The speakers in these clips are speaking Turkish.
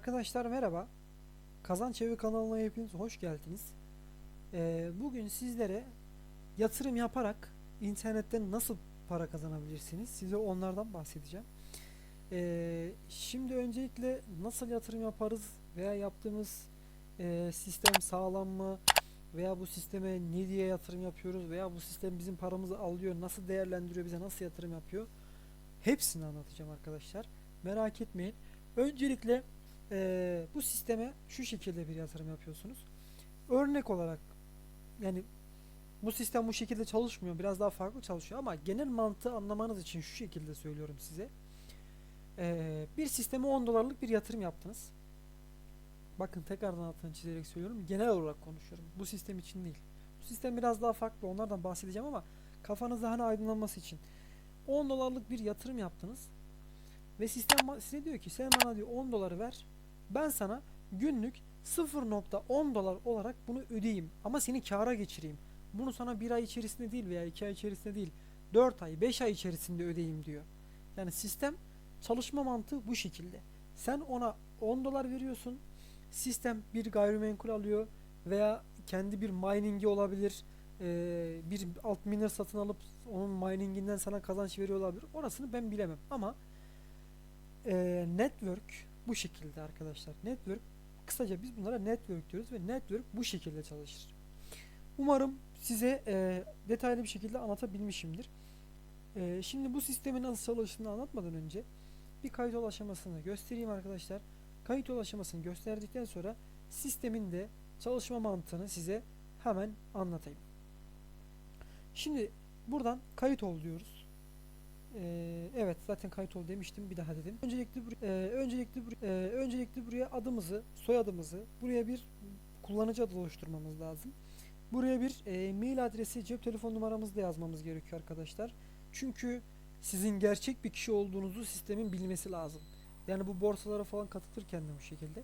Arkadaşlar merhaba. Kazanç Evi kanalına hepiniz hoş geldiniz. Ee, bugün sizlere yatırım yaparak internetten nasıl para kazanabilirsiniz? Size onlardan bahsedeceğim. Ee, şimdi öncelikle nasıl yatırım yaparız veya yaptığımız e, sistem sağlam mı? Veya bu sisteme ne diye yatırım yapıyoruz? Veya bu sistem bizim paramızı alıyor, nasıl değerlendiriyor, bize nasıl yatırım yapıyor? Hepsini anlatacağım arkadaşlar. Merak etmeyin. Öncelikle eee, bu sisteme şu şekilde bir yatırım yapıyorsunuz. Örnek olarak yani bu sistem bu şekilde çalışmıyor. Biraz daha farklı çalışıyor ama genel mantığı anlamanız için şu şekilde söylüyorum size. Eee, bir sisteme 10 dolarlık bir yatırım yaptınız. Bakın tekrardan altını çizerek söylüyorum. Genel olarak konuşuyorum. Bu sistem için değil. Bu sistem biraz daha farklı. Onlardan bahsedeceğim ama kafanızda hani aydınlanması için. 10 dolarlık bir yatırım yaptınız. Ve sistem size diyor ki sen bana diyor 10 doları ver. Ben sana günlük 0.10 dolar olarak bunu ödeyeyim. Ama seni kâra geçireyim. Bunu sana bir ay içerisinde değil veya iki ay içerisinde değil. 4 ay, 5 ay içerisinde ödeyeyim diyor. Yani sistem çalışma mantığı bu şekilde. Sen ona 10 dolar veriyorsun. Sistem bir gayrimenkul alıyor veya kendi bir mining'i olabilir. Ee, bir alt miner satın alıp onun mininginden sana kazanç veriyor olabilir. Orasını ben bilemem ama e, network bu şekilde arkadaşlar. Network kısaca biz bunlara network diyoruz ve network bu şekilde çalışır. Umarım size e, detaylı bir şekilde anlatabilmişimdir. E, şimdi bu sistemin nasıl çalıştığını anlatmadan önce bir kayıt ol aşamasını göstereyim arkadaşlar. Kayıt ol aşamasını gösterdikten sonra sistemin de çalışma mantığını size hemen anlatayım. Şimdi buradan kayıt ol diyoruz. Ee, evet zaten kayıt ol demiştim bir daha dedim. Öncelikle bur- e, öncelikle bur- e, öncelikle buraya adımızı, soyadımızı, buraya bir kullanıcı adı oluşturmamız lazım. Buraya bir e, mail adresi, cep telefon numaramızı da yazmamız gerekiyor arkadaşlar. Çünkü sizin gerçek bir kişi olduğunuzu sistemin bilmesi lazım. Yani bu borsalara falan katılırken de bu şekilde.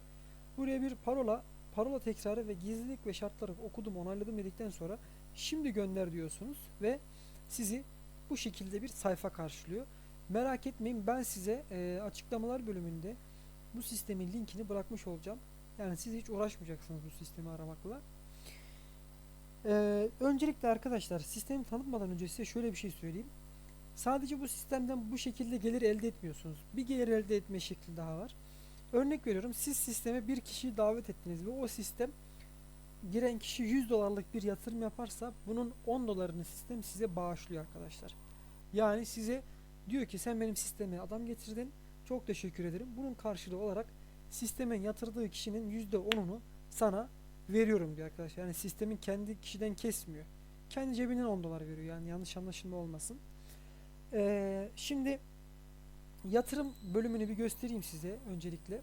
Buraya bir parola, parola tekrarı ve gizlilik ve şartları okudum, onayladım dedikten sonra şimdi gönder diyorsunuz ve sizi bu şekilde bir sayfa karşılıyor. Merak etmeyin ben size e, açıklamalar bölümünde bu sistemin linkini bırakmış olacağım. Yani siz hiç uğraşmayacaksınız bu sistemi aramakla. E, öncelikle arkadaşlar sistemi tanıtmadan önce size şöyle bir şey söyleyeyim. Sadece bu sistemden bu şekilde gelir elde etmiyorsunuz. Bir gelir elde etme şekli daha var. Örnek veriyorum siz sisteme bir kişiyi davet ettiniz ve o sistem giren kişi 100 dolarlık bir yatırım yaparsa bunun 10 dolarını sistem size bağışlıyor arkadaşlar. Yani size diyor ki sen benim sisteme adam getirdin. Çok teşekkür ederim. Bunun karşılığı olarak sistemin yatırdığı kişinin %10'unu sana veriyorum diyor arkadaşlar. Yani sistemin kendi kişiden kesmiyor. Kendi cebinden 10 dolar veriyor. Yani yanlış anlaşılma olmasın. Ee, şimdi yatırım bölümünü bir göstereyim size öncelikle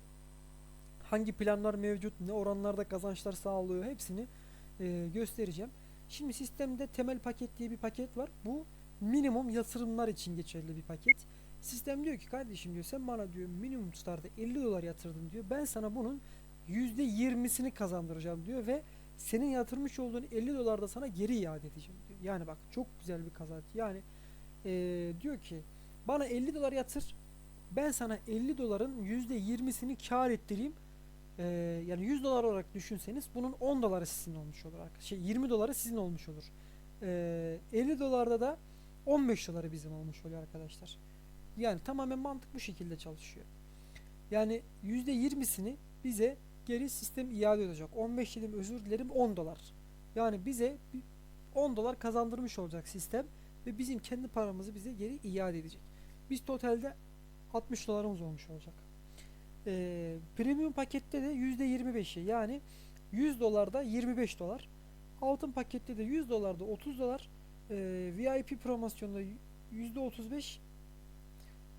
hangi planlar mevcut, ne oranlarda kazançlar sağlıyor hepsini e, göstereceğim. Şimdi sistemde temel paket diye bir paket var. Bu minimum yatırımlar için geçerli bir paket. Sistem diyor ki kardeşim diyor sen bana diyor minimum tutarda 50 dolar yatırdın diyor. Ben sana bunun %20'sini kazandıracağım diyor ve senin yatırmış olduğun 50 dolar da sana geri iade edeceğim diyor. Yani bak çok güzel bir kazanç. Yani e, diyor ki bana 50 dolar yatır ben sana 50 doların %20'sini kar ettireyim. Ee, yani 100 dolar olarak düşünseniz bunun 10 doları sizin olmuş olur. Şey 20 doları sizin olmuş olur. Ee, 50 dolarda da 15 doları bizim olmuş oluyor arkadaşlar. Yani tamamen mantık bu şekilde çalışıyor. Yani %20'sini bize geri sistem iade edecek. 15 dedim özür dilerim 10 dolar. Yani bize bir 10 dolar kazandırmış olacak sistem ve bizim kendi paramızı bize geri iade edecek. Biz totalde 60 dolarımız olmuş olacak. Ee, premium pakette de %25'i yani 100 dolarda 25 dolar. Altın pakette de 100 dolarda 30 dolar. Ee, VIP promosyonda %35.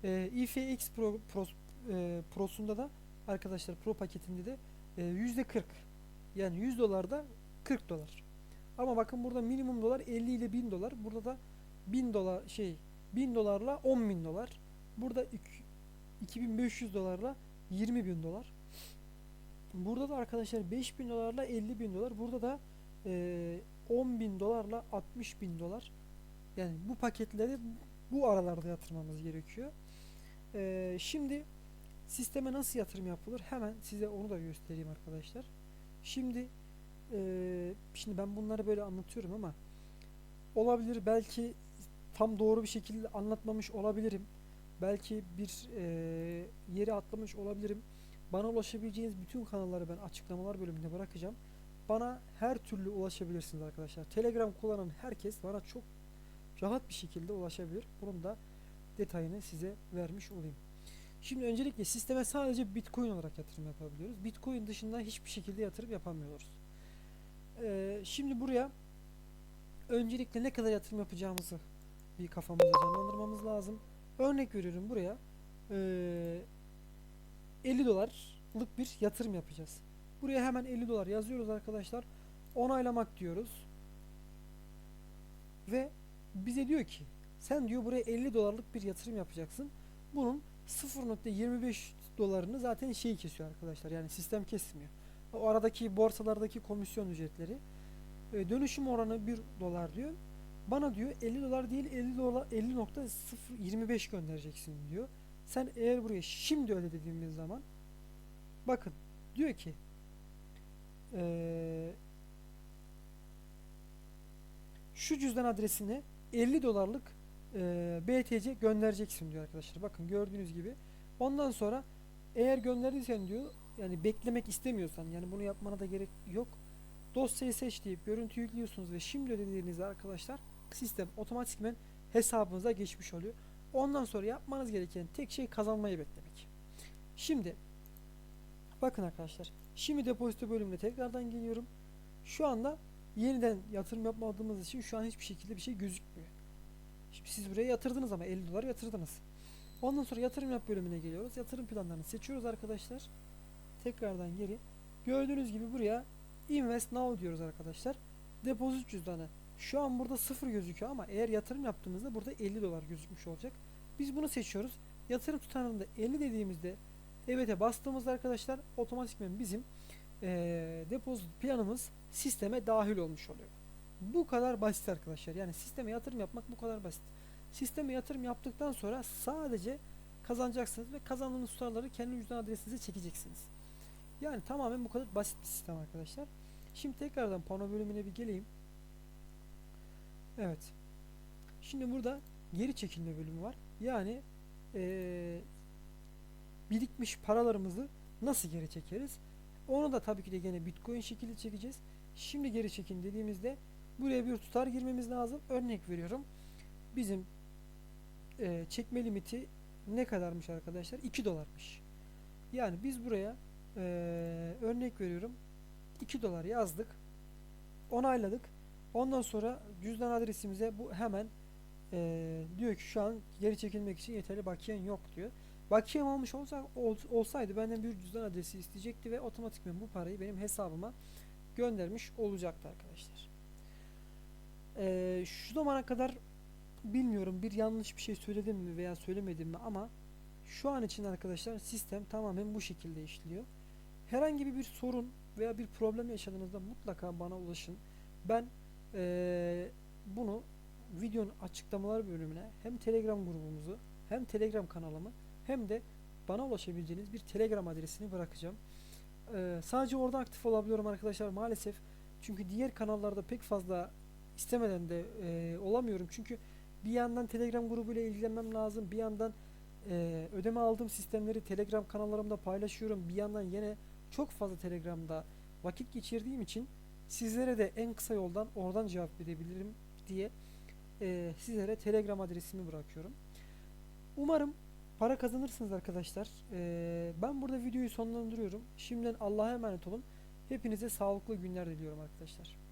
Ee, IFX Pro, Pro, e, Pro'sunda da arkadaşlar Pro paketinde de e, %40. Yani 100 dolarda 40 dolar. Ama bakın burada minimum dolar 50 ile 1000 dolar. Burada da 1000 dolar şey 1000 dolarla 10.000 dolar. Burada iki- 2500 dolarla 20 bin dolar. Burada da arkadaşlar 5 bin dolarla 50 bin dolar. Burada da eee 10 bin dolarla 60 bin dolar. Yani bu paketleri bu aralarda yatırmamız gerekiyor. Eee, şimdi Sisteme nasıl yatırım yapılır? Hemen size onu da göstereyim arkadaşlar. Şimdi eee, şimdi ben bunları böyle anlatıyorum ama olabilir belki tam doğru bir şekilde anlatmamış olabilirim. Belki bir eee, yeri atlamış olabilirim. Bana ulaşabileceğiniz bütün kanalları ben açıklamalar bölümünde bırakacağım. Bana her türlü ulaşabilirsiniz arkadaşlar. Telegram kullanan herkes bana çok rahat bir şekilde ulaşabilir. Bunun da detayını size vermiş olayım. Şimdi öncelikle sisteme sadece Bitcoin olarak yatırım yapabiliyoruz. Bitcoin dışında hiçbir şekilde yatırım yapamıyoruz. Ee, şimdi buraya öncelikle ne kadar yatırım yapacağımızı bir kafamızda canlandırmamız lazım. Örnek veriyorum buraya ee, 50 dolarlık bir yatırım yapacağız. Buraya hemen 50 dolar yazıyoruz arkadaşlar. Onaylamak diyoruz. Ve bize diyor ki sen diyor buraya 50 dolarlık bir yatırım yapacaksın. Bunun 0.25 dolarını zaten şey kesiyor arkadaşlar. Yani sistem kesmiyor. O aradaki borsalardaki komisyon ücretleri. E, dönüşüm oranı 1 dolar diyor. Bana diyor 50 dolar değil 50 dolar 50.025 göndereceksin diyor. Sen eğer buraya şimdi öyle dediğimiz zaman bakın diyor ki eee, şu cüzdan adresine 50 dolarlık eee, BTC göndereceksin diyor arkadaşlar. Bakın gördüğünüz gibi. Ondan sonra eğer gönderdiysen diyor yani beklemek istemiyorsan yani bunu yapmana da gerek yok. Dosyayı seç deyip görüntü yüklüyorsunuz ve şimdi ödediğinizde arkadaşlar sistem otomatikmen hesabınıza geçmiş oluyor. Ondan sonra yapmanız gereken tek şey kazanmayı beklemek. Şimdi bakın arkadaşlar. Şimdi depozito bölümüne tekrardan geliyorum. Şu anda yeniden yatırım yapmadığımız için şu an hiçbir şekilde bir şey gözükmüyor. Şimdi siz buraya yatırdınız ama 50 dolar yatırdınız. Ondan sonra yatırım yap bölümüne geliyoruz. Yatırım planlarını seçiyoruz arkadaşlar. Tekrardan geri. Gördüğünüz gibi buraya Invest Now diyoruz arkadaşlar. Depozit cüzdanı. Şu an burada sıfır gözüküyor ama eğer yatırım yaptığımızda burada 50 dolar gözükmüş olacak. Biz bunu seçiyoruz. Yatırım tutarında 50 dediğimizde evet'e bastığımızda arkadaşlar otomatikmen bizim eee depozit planımız sisteme dahil olmuş oluyor. Bu kadar basit arkadaşlar. Yani sisteme yatırım yapmak bu kadar basit. Sisteme yatırım yaptıktan sonra sadece kazanacaksınız ve kazandığınız tutarları kendi cüzdan adresinize çekeceksiniz. Yani tamamen bu kadar basit bir sistem arkadaşlar. Şimdi tekrardan pano bölümüne bir geleyim. Evet. Şimdi burada geri çekilme bölümü var. Yani eee, birikmiş paralarımızı nasıl geri çekeriz? Onu da tabii ki de gene Bitcoin şekilde çekeceğiz. Şimdi geri çekin dediğimizde buraya bir tutar girmemiz lazım. Örnek veriyorum. Bizim eee, çekme limiti ne kadarmış arkadaşlar? 2 dolarmış. Yani biz buraya eee, örnek veriyorum 2 dolar yazdık. Onayladık. Ondan sonra cüzdan adresimize bu hemen eee, diyor ki şu an geri çekilmek için yeterli bakiyen yok diyor. Bakiyem olmuş olsa, ol- olsaydı benden bir cüzdan adresi isteyecekti ve otomatikman bu parayı benim hesabıma göndermiş olacaktı arkadaşlar. Eee, şu zamana kadar bilmiyorum bir yanlış bir şey söyledim mi veya söylemedim mi ama şu an için arkadaşlar sistem tamamen bu şekilde işliyor. Herhangi bir sorun veya bir problem yaşadığınızda mutlaka bana ulaşın. Ben eee, bunu videonun açıklamalar bölümüne hem Telegram grubumuzu hem Telegram kanalımı hem de bana ulaşabileceğiniz bir Telegram adresini bırakacağım. Eee, sadece orada aktif olabiliyorum arkadaşlar maalesef. Çünkü diğer kanallarda pek fazla istemeden de eee, olamıyorum. Çünkü bir yandan Telegram grubuyla ilgilenmem lazım. Bir yandan eee, ödeme aldığım sistemleri Telegram kanallarımda paylaşıyorum. Bir yandan yine çok fazla Telegram'da vakit geçirdiğim için sizlere de en kısa yoldan oradan cevap verebilirim diye eee, sizlere Telegram adresimi bırakıyorum. Umarım para kazanırsınız arkadaşlar. Eee, ben burada videoyu sonlandırıyorum. Şimdiden Allah'a emanet olun. Hepinize sağlıklı günler diliyorum arkadaşlar.